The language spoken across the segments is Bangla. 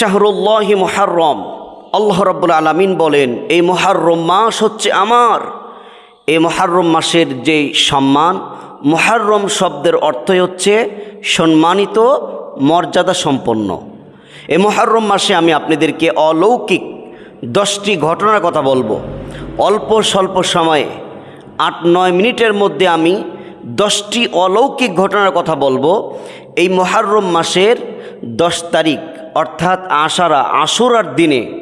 শাহরুল্লাহি মোহারম আল্লাহ রব্বুল আলমিন বলেন, এই মোহারম মাস হচ্ছে আমার। এই মোহারম মাসের যে সম্মান মোহারম শব্দের অর্থই হচ্ছে সম্মানিত মর্যাদা সম্পন্ন এই মোহারম মাসে আমি আপনাদেরকে অলৌকিক দশটি ঘটনার কথা বলব। অল্প স্বল্প সময়ে, আট নয় মিনিটের মধ্যে আমি দশটি অলৌকিক ঘটনার কথা বলব। এই মোহারম মাসের দশ তারিখ অর্থাৎ আষাঢ়া আশুরার দিনে,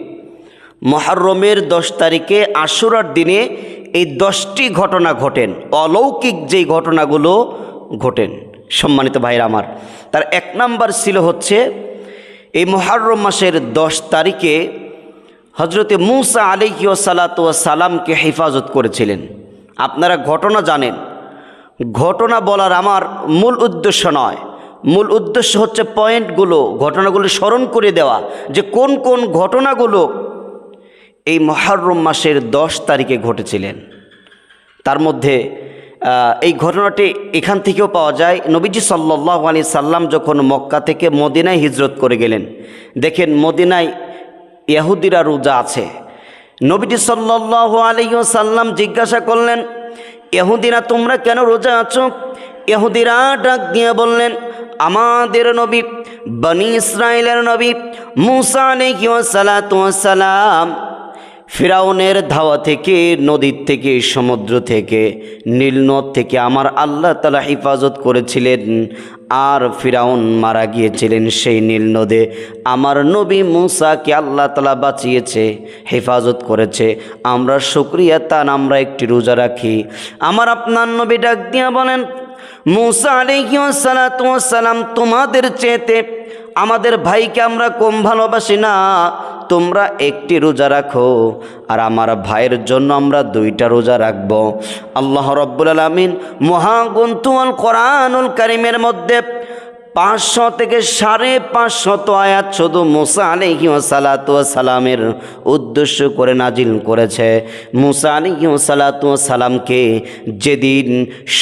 মহারমের দশ তারিখে আশুরার দিনে এই দশটি ঘটনা ঘটেন, অলৌকিক যেই ঘটনাগুলো ঘটেন, সম্মানিত ভাইরা আমার। তার এক নাম্বার ছিল হচ্ছে, এই মহারম মাসের দশ তারিখে হজরতে মুসা আলিকি ও সালাত সালামকে হেফাজত করেছিলেন। আপনারা ঘটনা জানেন। ঘটনা বলার আমার মূল উদ্দেশ্য নয়। মূল উদ্দেশ্য হচ্ছে পয়েন্টগুলো, ঘটনাগুলো স্মরণ করে দেওয়া যে কোন কোন ঘটনাগুলো এই মহারম মাসের দশ তারিখে ঘটেছিলেন। তার মধ্যে এই ঘটনাটি এখান থেকেও পাওয়া যায়। নবীজি সাল্লাহ আলি সাল্লাম যখন মক্কা থেকে মদিনায় হিজরত করে গেলেন, দেখেন মদিনায় ইয়াহুদিরা রোজা আছে। নবীজি সাল্লাহ আলী সাল্লাম জিজ্ঞাসা করলেন ইহুদিরা তোমরা কেন রোজা আছো? ইহুদিরা ডাক দিয়ে বললেন আমাদের নবী, বনি ইসরায়েলের নবী মুসা সালাম ফিরাউনের ধাওয়া থেকে, নদীর থেকে, সমুদ্র থেকে নীলনদ থেকে আমার আল্লাহ তালা হেফাজত করেছিলেন আর ফিরাউন মারা গিয়েছিলেন সেই নীল নদে। আমার নবী মুসাকে আল্লাহ তালা বাঁচিয়েছে, হেফাজত করেছে। আমরা শুক্রিয়া তান, আমরা একটি রোজা রাখি। আমার আপনার নবী ডাক দিয়া বলেন মুসা সালাম তোমাদের চেতে আমাদের ভাইকে আমরা কম ভালোবাসি না, তোমরা একটি রোজা রাখো, আর আমার ভাইয়ের জন্য আমরা দুইটা রোজা রাখব। আল্লাহ রব্বুল আলমিন মহাগন্তুল কোরআনুল করিমের মধ্যে পাঁচশো থেকে সাড়ে পাঁচশত আয়াত শুধু মুসা আলিহি সালাতু সালামের উদ্দেশ্য করে নাজিল করেছে। মুসা আলিহি সালাতু সালামকে যেদিন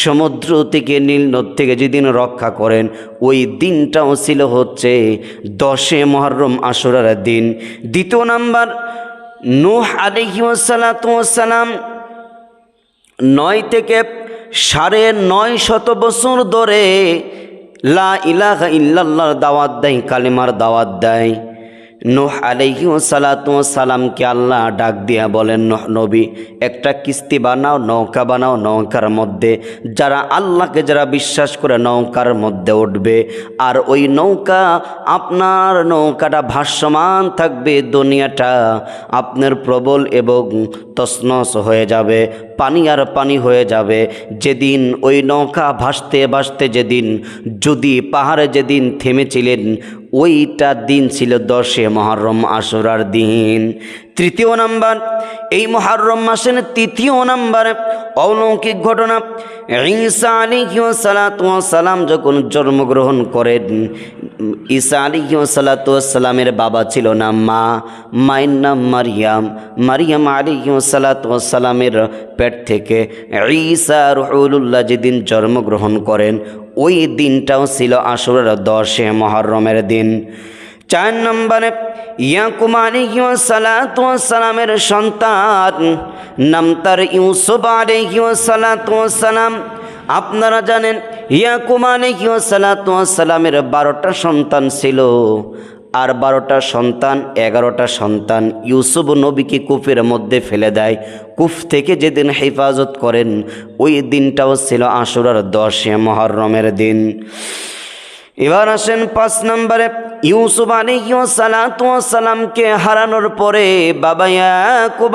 সমুদ্র থেকে, নীল নদ থেকে যেদিন রক্ষা করেন, ওই দিনটাও ছিল হচ্ছে দশে মহরম আশুরার দিন। দ্বিতীয় নাম্বার, নূহ আলিহি সালাতু সালাম নয় থেকে সাড়ে নয় শত বছর ধরে লা ইলাহা ইল্লাল্লাহর দাওয়াত দেয় কালেমার দাওয়াত দেয়। নোহ আলাইহি সালাতু সালামকে আল্লাহ ডাক দিয়া বলেন, নোহ নবী, একটা কিস্তি বানাও, নৌকা বানাও নৌকার মধ্যে। যারা আল্লাহকে যারা বিশ্বাস করে নৌকার মধ্যে উঠবে, আর ওই নৌকা আপনার নৌকাটা ভাসমান থাকবে, দুনিয়াটা আপনার প্রবল এবং তসনস হয়ে যাবে, পানি আর পানি হয়ে যাবে। যেদিন ওই নৌকা ভাসতে ভাসতে যেদিন, যদি পাহাড়ে যেদিন থেমেছিলেন ওইটা দিন ছিল দশে মহরম আশুরার দিন। তৃতীয় নাম্বার, এই মহরম মাসের তৃতীয় নাম্বার অলৌকিক ঘটনা, ঈসা আলী সালাম যখন জন্মগ্রহণ করেন, ঈসা আলী সালামের বাবা ছিল না, মা, মায়ের নাম মারিয়াম। মারিয়াম আলী সালামের পেট থেকে ঈসা রহুল্লাহ যেদিন জন্মগ্রহণ করেন ওই দিনটাও ছিল আসরের দশে মহরমের দিন। চার নম্বরে ইয়াকুম সালামের সন্তান। নাম তার ইউসুফ সালাম আপনারা জানেন ইয়াকুম সালামের বারোটা সন্তান ছিল। আর বারোটা সন্তান, এগারোটা সন্তান ইউসুফ নবীকে কুফের মধ্যে ফেলে দেয়। কুফ থেকে যেদিন হেফাজত করেন, ওই দিনটাও ছিল আশুরার দশে মহরমের দিন। এবার আসেন পাঁচ নম্বরে, ইউসুফ সালামকে হারানোর পরে বাবা ইয়াকুব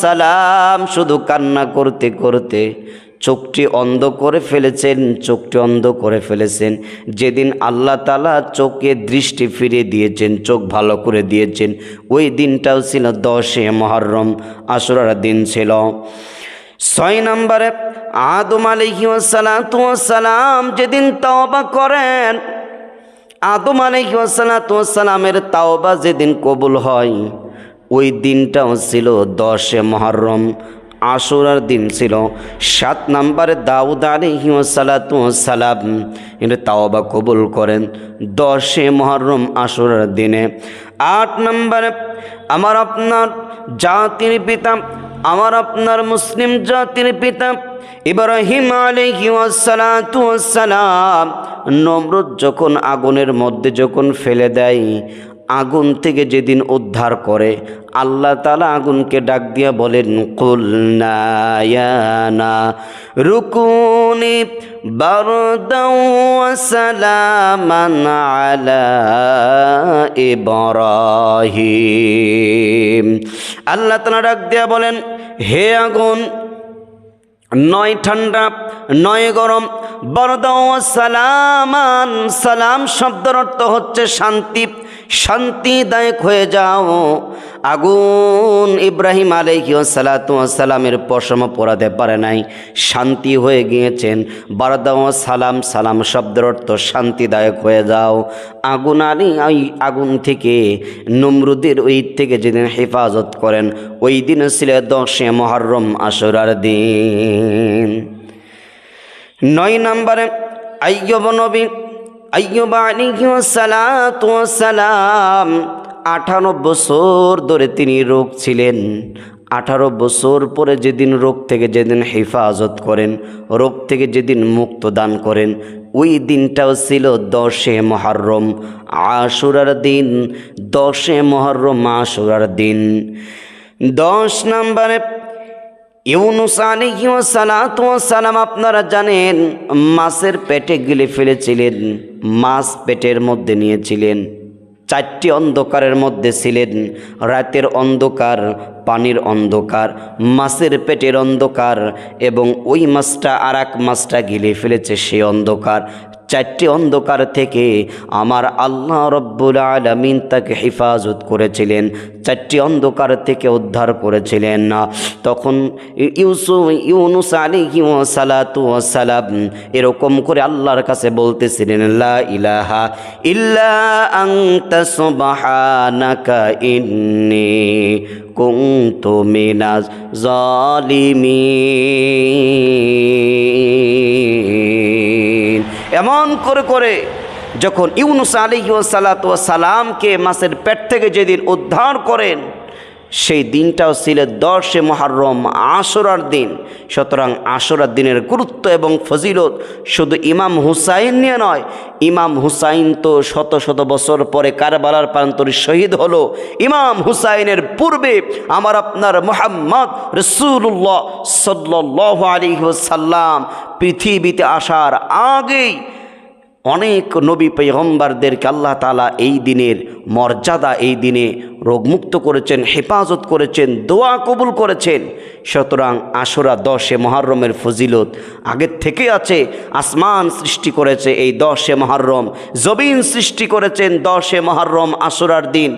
সালাম শুধু কান্না করতে করতে চোখটি অন্ধ করে ফেলেছেন, চোখটি অন্ধ করে ফেলেছেন। যেদিন আল্লাহ তালা চোখে দৃষ্টি ফিরিয়ে দিয়েছেন, চোখ ভালো করে দিয়েছেন, ওই দিনটাও ছিল দশে মহরম আসরার দিন ছিল। ছয় নম্বরে আদম সালাম যেদিন তওবা করেন, আদম সালামের তাওবা যেদিন কবুল হয়, ওই দিনটাও ছিল দশে মহরম আশুরার দিন ছিল। সাত নম্বরে দাউদ আলহি সালাম এটা তাওবা কবুল করেন দশে মহরম আশুরার দিনে। আট নম্বরে, আমার আপনার জাতির পিতা, আমার আপনার মুসলিম জাতির পিতা ইব্রাহিম ওয়াসসালাম নমরুদ যখন আগুনের মধ্যে যখন ফেলে দেয় আগুন থেকে যেদিন উদ্ধার করে, আল্লাহ তালা আগুনকে ডাক দিয়া বলেন কুলনায়ানা রুকুনি ইব্রাহিম। আল্লাহ তালা ডাক দিয়া বলেন, হে আগুন, নয় ঠান্ডা, নয় গরম, বরদাও সালামান। সালাম শব্দের অর্থ হচ্ছে শান্তি। শান্তিদায়ক হয়ে যাও। আগুন ইব্রাহিম আলাইহি সালামের পশম পড়াতে পারে নাই। শান্তি হয়ে গিয়েছেন। বারদাও সালাম সালাম শব্দের অর্থ শান্তিদায়ক হয়ে যাও। আগুন আলী, ওই আগুন থেকে নমরুদের ওই থেকে যেদিন হেফাজত করেন, ওই দিন ছিল দশে মহরম আশুরার দিন। নয় নম্বরে, আইয়ব নবী সালাম আঠারো বছর ধরে তিনি রোগ ছিলেন। আঠারো বছর পরে যেদিন রোগ থেকে যেদিন হেফাজত করেন, রোগ থেকে যেদিন মুক্ত দান করেন, ওই দিনটাও ছিল দশে মহরম, আশুরার দিন, দশে মহরম আশুরার দিন। দশ নম্বরে ইউনুস সালাতু সালাম আপনারা জানেন, মাছের পেটে গিলে ফেলেছিলেন। মাছ পেটের মধ্যে নিয়েছিলেন। চারটি অন্ধকারের মধ্যে ছিলেন। রাতের অন্ধকার, পানির অন্ধকার, মাছের পেটের অন্ধকার এবং ওই মাছটা আর এক মাছটা গিলে ফেলেছে সেই অন্ধকার। চারটি অন্ধকার থেকে আমার আল্লাহ রব্বুল আলমিন তাকে হেফাজত করেছিলেন। চারটি অন্ধকার থেকে উদ্ধার করেছিলেন। তখন ইউসুফ ইউনুস আলী সালাতু সালাম এরকম করে আল্লাহর কাছে বলতেছিলেন, লা ইলাহা ইল্লা আংতা সুবহানাকা এমন করে করে যখন ইউনুস আলী সালাত সালামকে মাসের পেট থেকে যেদিন উদ্ধার করেন সেই দিনটাও ছিল দশে মহারম, আশরার দিন। সুতরাং আশরার দিনের গুরুত্ব এবং ফজিলত শুধু ইমাম হুসাইন নিয়ে নয়, ইমাম হুসাইন তো শত শত বছর পরে কারবালার প্রান্তরে শহীদ হলো। ইমাম হুসাইনের পূর্বে আমার আপনার মোহাম্মদ রসুল্লাহ সাল্লাহ আলী সাল্লাম পৃথিবীতে আসার আগেই অনেক নবী পেগম্বারদেরকে আল্লাহ তালা এই দিনের মর্যাদা, এই দিনে রোগমুক্ত করেছেন, হেফাজত করেছেন, দোয়া কবুল করেছেন। সুতরাং আশুরা দশে মহরমের ফজিলত আগের থেকে আছে। আসমান সৃষ্টি করেছে এই দশে মহরম জবিন সৃষ্টি করেছেন দশে মহরম আশুরার দিন।